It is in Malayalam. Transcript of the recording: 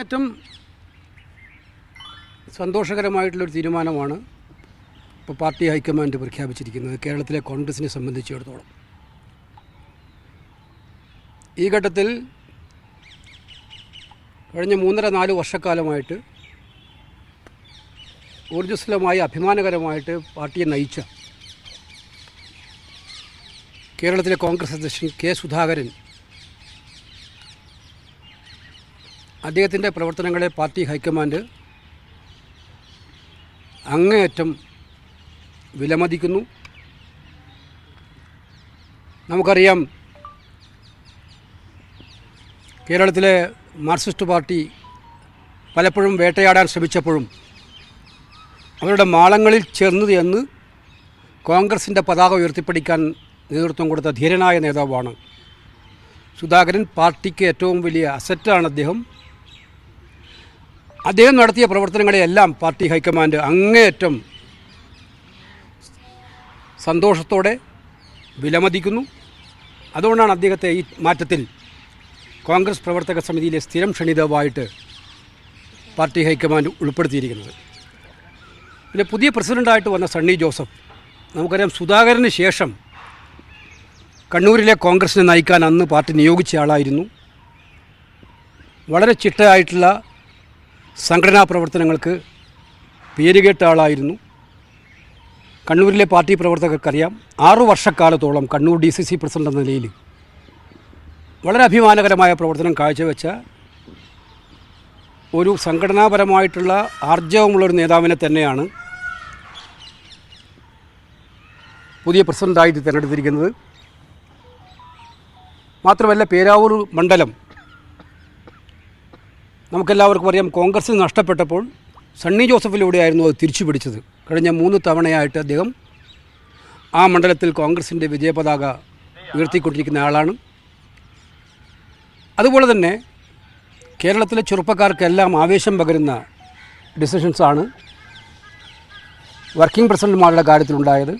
ഏറ്റവും സന്തോഷകരമായിട്ടുള്ളൊരു തീരുമാനമാണ് ഇപ്പോൾ പാർട്ടി ഹൈക്കമാൻഡ് പ്രഖ്യാപിച്ചിരിക്കുന്നത് കേരളത്തിലെ കോൺഗ്രസിനെ സംബന്ധിച്ചിടത്തോളം. ഈ ഘട്ടത്തിൽ കഴിഞ്ഞ മൂന്നര നാല് വർഷക്കാലമായിട്ട് ഊർജസ്വലമായി അഭിമാനകരമായിട്ട് പാർട്ടിയെ നയിച്ച കേരളത്തിലെ കോൺഗ്രസ് അധ്യക്ഷൻ കെ സുധാകരൻ അദ്ദേഹത്തിന്റെ പ്രവർത്തനങ്ങളെ പാർട്ടി ഹൈക്കമാൻഡ് അങ്ങേയറ്റം വിലമതിക്കുന്നു. നമുക്കറിയാം കേരളത്തിലെ മാർക്സിസ്റ്റ് പാർട്ടി പലപ്പോഴും വേട്ടയാടാൻ ശ്രമിച്ചപ്പോഴും അവരുടെ മാളങ്ങളിൽ ചേർന്നത് എന്ന് കോൺഗ്രസിന്റെ പതാക ഉയർത്തിപ്പിടിക്കാൻ നേതൃത്വം കൊടുത്ത ധീരനായ നേതാവാണ് സുധാകരൻ. പാർട്ടിക്ക് ഏറ്റവും വലിയ അസറ്റാണ് അദ്ദേഹം. അദ്ദേഹം നടത്തിയ പ്രവർത്തനങ്ങളെയെല്ലാം പാർട്ടി ഹൈക്കമാൻഡ് അങ്ങേയറ്റം സന്തോഷത്തോടെ വിലമതിക്കുന്നു. അതുകൊണ്ടാണ് അദ്ദേഹത്തെ ഈ മാറ്റത്തിൽ കോൺഗ്രസ് പ്രവർത്തക സമിതിയിലെ സ്ഥിരം ക്ഷണിതാവായിട്ട് പാർട്ടി ഹൈക്കമാൻഡ് ഉൾപ്പെടുത്തിയിരിക്കുന്നത്. പിന്നെ പുതിയ പ്രസിഡന്റായിട്ട് വന്ന സണ്ണി ജോസഫ് നമുക്കറിയാം സുധാകരന് ശേഷം കണ്ണൂരിലെ കോൺഗ്രസിനെ നയിക്കാൻ അന്ന് പാർട്ടി നിയോഗിച്ച ആളായിരുന്നു. വളരെ ചിട്ടയായിട്ടുള്ള സംഘടനാ പ്രവർത്തനങ്ങൾക്ക് പേരുകേട്ട ആളായിരുന്നു. കണ്ണൂരിലെ പാർട്ടി പ്രവർത്തകർക്കറിയാം ആറു വർഷക്കാലത്തോളം Kannur D C C president എന്ന നിലയിൽ വളരെ അഭിമാനകരമായ പ്രവർത്തനം കാഴ്ചവെച്ച ഒരു സംഘടനാപരമായിട്ടുള്ള ആർജവമുള്ളൊരു നേതാവിനെ തന്നെയാണ് പുതിയ പ്രസിഡന്റായിട്ട് തിരഞ്ഞെടുത്തിരിക്കുന്നത്. മാത്രമല്ല പേരാവൂർ മണ്ഡലം നമുക്കെല്ലാവർക്കും അറിയാം കോൺഗ്രസ് നഷ്ടപ്പെട്ടപ്പോൾ സണ്ണി ജോസഫിലൂടെയായിരുന്നു അത് തിരിച്ചു പിടിച്ചത് കഴിഞ്ഞ മൂന്ന് തവണയായിട്ട് അദ്ദേഹം ആ മണ്ഡലത്തിൽ കോൺഗ്രസിന്റെ വിജയപതാക ഉയർത്തിക്കൊണ്ടിരിക്കുന്ന ആളാണ്. അതുപോലെ തന്നെ കേരളത്തിലെ ചെറുപ്പക്കാർക്കെല്ലാം ആവേശം പകരുന്ന ഡിസിഷൻസാണ് വർക്കിംഗ് പ്രസിഡന്റുമാരുടെ കാര്യത്തിലുണ്ടായത്.